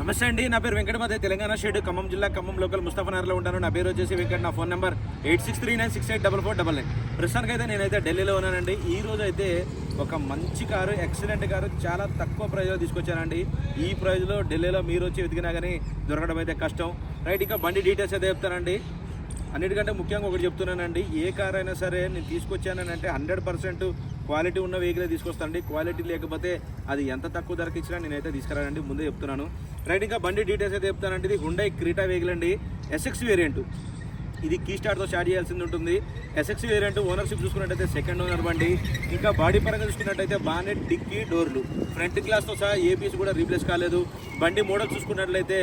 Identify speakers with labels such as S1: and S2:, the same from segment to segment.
S1: నమస్తే అండి నా పేరు వెంకటమదే తెలంగాణ షేడ్ ఖమ్మం జిల్లా ఖమ్మం లోకల్ ముస్తఫానగర్లో ఉంటాను. నా పేరు వచ్చేసి వెంకట నా phone number eight six three nine six eight double four double nine. ప్రస్తుతానికి అయితే నేనైతే ఢిల్లీలో ఉన్నానండి. ఈ రోజు అయితే ఒక మంచి కారు ఎక్సలెంట్ కారు చాలా తక్కువ ప్రైజ్లో తీసుకొచ్చానండి. ఈ ప్రైజ్లో ఢిల్లీలో మీరు వచ్చి వెతికినా కానీ దొరకడం అయితే కష్టం. రైట్ ఇంకా బండి డీటెయిల్స్ అయితే చెప్తానండి. అన్నిటికంటే ముఖ్యంగా ఒకటి చెప్తున్నానండి ఏ కార్ అయినా సరే నేను తీసుకొచ్చానంటే హండ్రెడ్ పర్సెంట్ క్వాలిటీ ఉన్న వెహికలే తీసుకొస్తానండి. క్వాలిటీ లేకపోతే అది ఎంత తక్కువ ధరకు ఇచ్చినా నేనైతే తీసుకురానండి ముందే చెప్తున్నాను. రైట్ ఇంకా బండి డీటెయిల్స్ అయితే చెప్తానంటే ఇది హుండై క్రీటా వెహికల్ అండి. ఎస్ఎక్స్ వేరియంట్ ఇది కీ స్టార్ట్తో స్టార్ట్ చేయాల్సింది ఉంటుంది. ఎస్ఎక్స్ వేరియంట్ ఓనర్షిప్ చూసుకున్నట్టయితే సెకండ్ ఓనర్ బండి. ఇంకా బాడీ పరంగా చూసుకున్నట్టయితే బాగానే డిక్కీ డోర్లు. ఫ్రంట్ గ్లాస్తో సహా ఏపీస్ కూడా రీప్లేస్ కాలేదు. బండి మోడల్ చూసుకున్నట్లయితే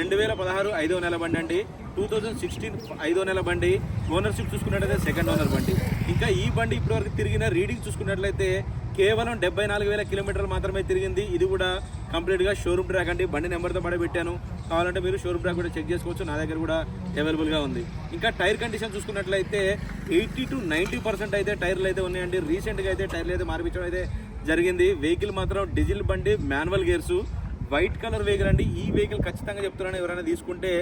S1: రెండు వేల పదహారు ఐదో నెల బండి అండి. టూ థౌజండ్ సిక్స్టీన్ ఐదో నెల బండి ఓనర్షిప్ చూసుకున్నట్లయితే సెకండ్ ఓనర్ బండి. ఇంకా ఈ బండి ఇప్పటివరకు తిరిగిన రీడింగ్ చూసుకున్నట్లయితే కేవలం డెబ్బై నాలుగు వేల కిలోమీటర్లు మాత్రమే తిరిగింది. ఇది కూడా కంప్లీట్గా షోరూమ్ ట్రాక్ అండి. బండి నెంబర్తో పడే పెట్టాను. కావాలంటే మీరు షోరూమ్ ట్రాక్ కూడా చెక్ చేసుకోవచ్చు. నా దగ్గర కూడా అవైలబుల్గా ఉంది. ఇంకా టైర్ కండిషన్ చూసుకున్నట్లయితే ఎయిటీ టు నైంటీ పర్సెంట్ అయితే టైర్లు అయితే ఉన్నాయండి. రీసెంట్గా అయితే టైర్లు అయితే మార్పించడం అయితే జరిగింది. వెహికల్ మాత్రం డీజిల్ బండి manual gears white colour vehicle అండి. ఈ వెహికల్ ఖచ్చితంగా చెప్తున్నాను ఎవరైనా తీసుకుంటే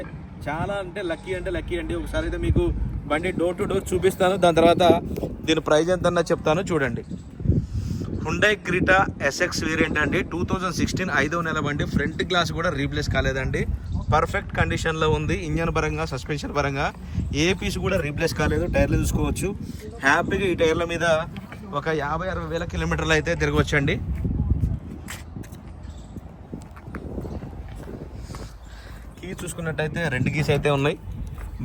S1: చాలా అంటే లక్కీ అంటే లక్కీ అండి. ఒకసారి అయితే మీకు బండి డోర్ టు డోర్ చూపిస్తాను. దాని తర్వాత దీని ప్రైజ్ ఎంత చెప్తాను చూడండి. హుండై క్రీటా ఎస్ఎక్స్ వేరియంట్ అండి. టూ థౌజండ్ సిక్స్టీన్ ఐదో నెల బండి. ఫ్రంట్ గ్లాస్ కూడా రీప్లేస్ కాలేదండి. పర్ఫెక్ట్ కండిషన్లో ఉంది. ఇంజన్ పరంగా సస్పెన్షన్ పరంగా. ఏ పీస్ కూడా రీప్లేస్ కాలేదు. టైర్లు చూసుకోవచ్చు. హ్యాపీగా ఈ టైర్ల మీద ఒక యాభై అరవై వేల కిలోమీటర్లు అయితే తిరగవచ్చండి. చూసుకున్నట్టయితే రెండు కీస్ అయితే ఉన్నాయి.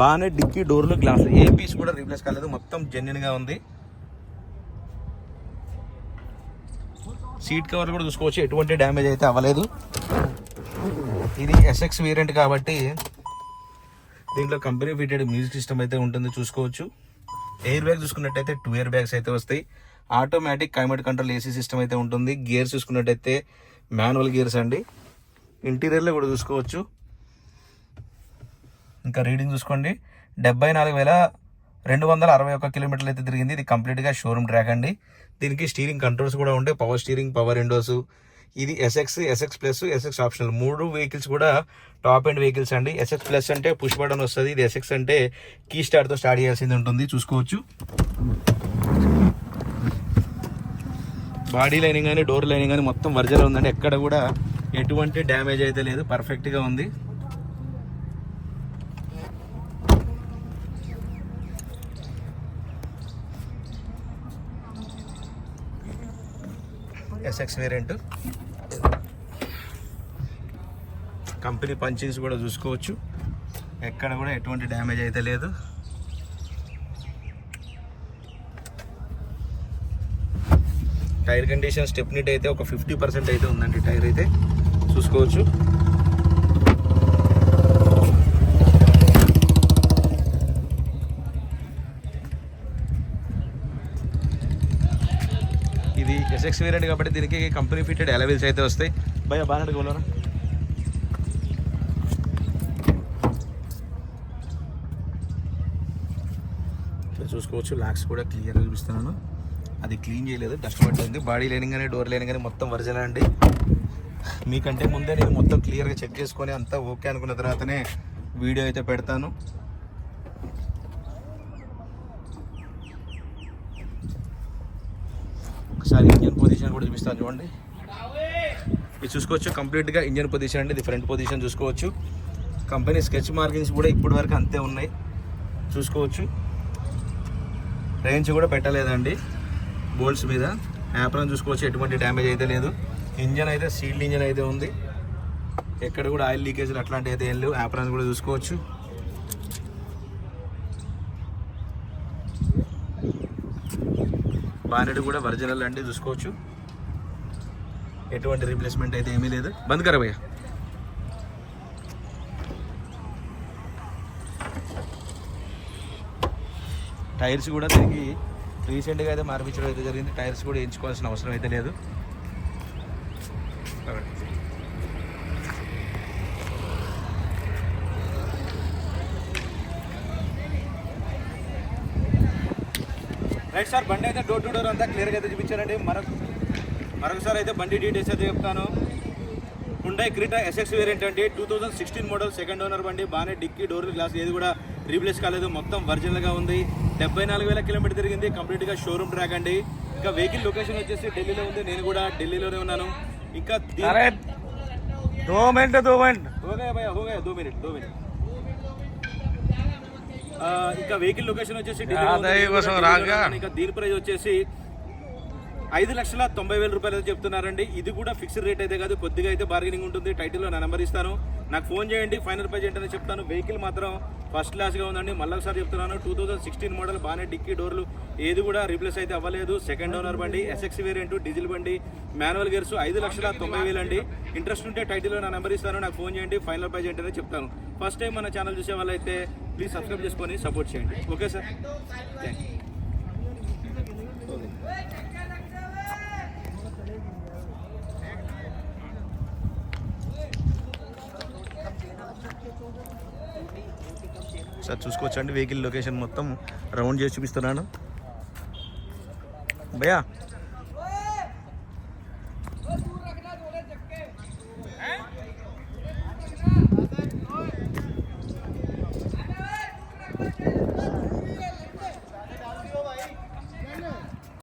S1: బాగానే డిక్కీ డోర్లు గ్లాసులు ఏ పీస్ కూడా రీప్లేస్ కాలేదు. మొత్తం జెన్యున్గా ఉంది. సీట్ కవర్ కూడా చూసుకోవచ్చు. ఎటువంటి డ్యామేజ్ అయితే అవ్వలేదు. ఇది ఎస్ఎక్స్ వేరియంట్ కాబట్టి దీంట్లో కంపెనీ ఫిటెడ్ మ్యూజిక్ సిస్టమ్ అయితే ఉంటుంది. చూసుకోవచ్చు. ఎయిర్ బ్యాగ్ చూసుకున్నట్టయితే టూ ఇయర్ బ్యాగ్స్ అయితే వస్తాయి. Automatic climate control AC system అయితే ఉంటుంది. గేర్స్ చూసుకున్నట్టయితే మాన్యువల్ గేర్స్ అండి. ఇంటీరియర్లో కూడా చూసుకోవచ్చు. ఇంకా రీడింగ్ చూసుకోండి. డెబ్బై నాలుగు వేల రెండు వందల అరవై ఒక్క కిలోమీటర్లు అయితే తిరిగింది. ఇది కంప్లీట్గా షోరూమ్ ట్రాక్ అండి. దీనికి స్టీరింగ్ కంట్రోల్స్ కూడా ఉంటాయి. Power steering power windows. ఇది SX SX plus SX optional మూడు వెహికల్స్ కూడా టాప్ అండ్ వెహికల్స్ అండి. ఎస్ఎక్స్ ప్లస్ అంటే పుష్ బటన్ వస్తుంది. ఇది ఎస్ఎక్స్ అంటే కీ స్టార్ట్తో స్టార్ట్ చేయాల్సింది ఉంటుంది. చూసుకోవచ్చు. బాడీ లైనింగ్ కానీ డోర్ లైనింగ్ కానీ మొత్తం వర్జల్ ఉందండి. ఎక్కడ కూడా ఎటువంటి డ్యామేజ్ అయితే లేదు. పర్ఫెక్ట్గా ఉంది. ఎస్ఎక్స్ వేరియంట్ కంపెనీ పంచింగ్స్ కూడా చూసుకోవచ్చు. ఎక్కడ కూడా ఎటువంటి డ్యామేజ్ అయితే లేదు. టైర్ కండిషన్ స్టెప్నిట్ అయితే ఒక ఫిఫ్టీ పర్సెంట్ అయితే ఉందండి టైర్ అయితే. చూసుకోవచ్చు. ఇది ఎస్ఎక్స్ వేరియంట్ కాబట్టి దీనికి కంపెనీ ఫిటెడ్ ఎలవెల్స్ అయితే వస్తాయి. భయ బాగా గోలరా చూసుకోవచ్చు లాక్స్ కూడా క్లియర్గా చూపిస్తున్నాను. అది క్లీన్ చేయలేదు డస్ట్ పడుతుంది. బాడీ లేని కానీ డోర్ లేని కానీ మొత్తం ఒరిజినల్ అండి. మీకంటే ముందే నేను మొత్తం క్లియర్గా చెక్ చేసుకొని అంతా ఓకే అనుకున్న తర్వాతనే వీడియో అయితే పెడతాను ఒకసారి ఇంజన్ పొజిషన్ కూడా చూపిస్తాను చూడండి. ఇది చూసుకోవచ్చు కంప్లీట్గా ఇంజన్ పొజిషన్ అండి. ఇది ఫ్రంట్ పొజిషన్ చూసుకోవచ్చు. కంపెనీ స్కెచ్ మార్కింగ్స్ కూడా ఇప్పటి వరకు అంతే ఉన్నాయి. చూసుకోవచ్చు. రేంజ్ కూడా పెట్టలేదండి. బోల్ట్స్ మీద. యాప్రాన్ చూసుకోవచ్చు ఎటువంటి డ్యామేజ్ అయితే లేదు. ఇంజన్ అయితే సీల్డ్ ఇంజన్ అయితే ఉంది. ఎక్కడ కూడా ఆయిల్ లీకేజ్లు అట్లాంటివి అయితే ఏం లేవు. యాప్రాన్ కూడా చూసుకోవచ్చు. బానెట్ కూడా ఒరిజినల్ అండి చూసుకోవచ్చు. ఎటువంటి రీప్లేస్మెంట్ అయితే ఏమీ లేదు. బంద్ కరా భయ్యా. టైర్స్ కూడా తిరిగి రీసెంట్గా అయితే మార్పించడం అయితే జరిగింది. టైర్స్ కూడా ఎంచుకోవాల్సిన అవసరం అయితే లేదు. రైట్ సార్ బండి అయితే డోర్ టు డోర్ అంతా క్లియర్గా అయితే చూపించారండి. మరొక మరొకసారి అయితే బండి డీటెయిల్స్ అయితే చెప్తాను. హుండై క్రీటా ఎస్ఎక్స్ వేరియంట్ అండి. Two thousand sixteen model second owner బండి. బాగానే డిక్కీ డోర్ గ్లాస్ ఏది కూడా రీప్లేస్ కాలేదు. మొత్తం ఒరిజినల్గా ఉంది. డెబ్బై నాలుగు వేల కిలోమీటర్ తిరిగింది. కంప్లీట్గా షోరూమ్ ట్రాక్ అండి. ఇంకా వెహికల్ లొకేషన్ వచ్చేసి ఢిల్లీలో ఉంది. నేను కూడా ఢిల్లీలోనే ఉన్నాను. ఇంకా ఓకే భయ్యా ఓకే దో మినిట్ దో మినిట్ ఇంకా వెహికల్ లొకేషన్ వచ్చేసి
S2: రాగా.
S1: ఇంకా దీని ప్రైస్ వచ్చేసి ఐదు లక్షల తొంభై వేల రూపాయలు అయితే చెప్తున్నారండి. ఇది కూడా ఫిక్స్డ్ రేట్ అయితే కాదు కొద్దిగా అయితే బార్గెనింగ్ ఉంటుంది. టైటిల్లో నా నెంబర్ ఇస్తాను. నాకు ఫోన్ చేయండి ఫైనల్ ప్రైజ్ ఏంటని చెప్తాను. వెహికల్ మాత్రం ఫస్ట్ క్లాస్గా ఉందండి. మళ్ళీ ఒకసారి చెప్తున్నాను టూ థౌసండ్ సిక్స్టీన్ మోడల్ బాగానే డిక్కీ డోర్లు ఏది కూడా రీప్లేస్ అయితే అవ్వలేదు. సెకండ్ ఓనర్ బండి ఎస్ఎక్స్ వేరియంట్ డీజిల్ బండి మాన్యువల్ గేర్స్ ఐదు లక్షల తొంభై వేలు అండి. ఇంట్రెస్ట్ ఉంటే టైటిల్లో నా నెంబర్ ఇస్తాను నాకు ఫోన్ చేయండి ఫైనల్ ప్రైజ్ ఏంటని చెప్తాను. ఫస్ట్ టైం మన ఛానల్ చూసే వాళ్ళైతే ప్లీజ్ సబ్స్క్రైబ్ చేసుకొని సపోర్ట్ చేయండి. Okay sir. థ్యాంక్ యూ
S2: ఒకసారి చూసుకోవచ్చండి. వెహికల్ లొకేషన్ మొత్తం రౌండ్ చేసి చూపిస్తున్నాను. భయ్యా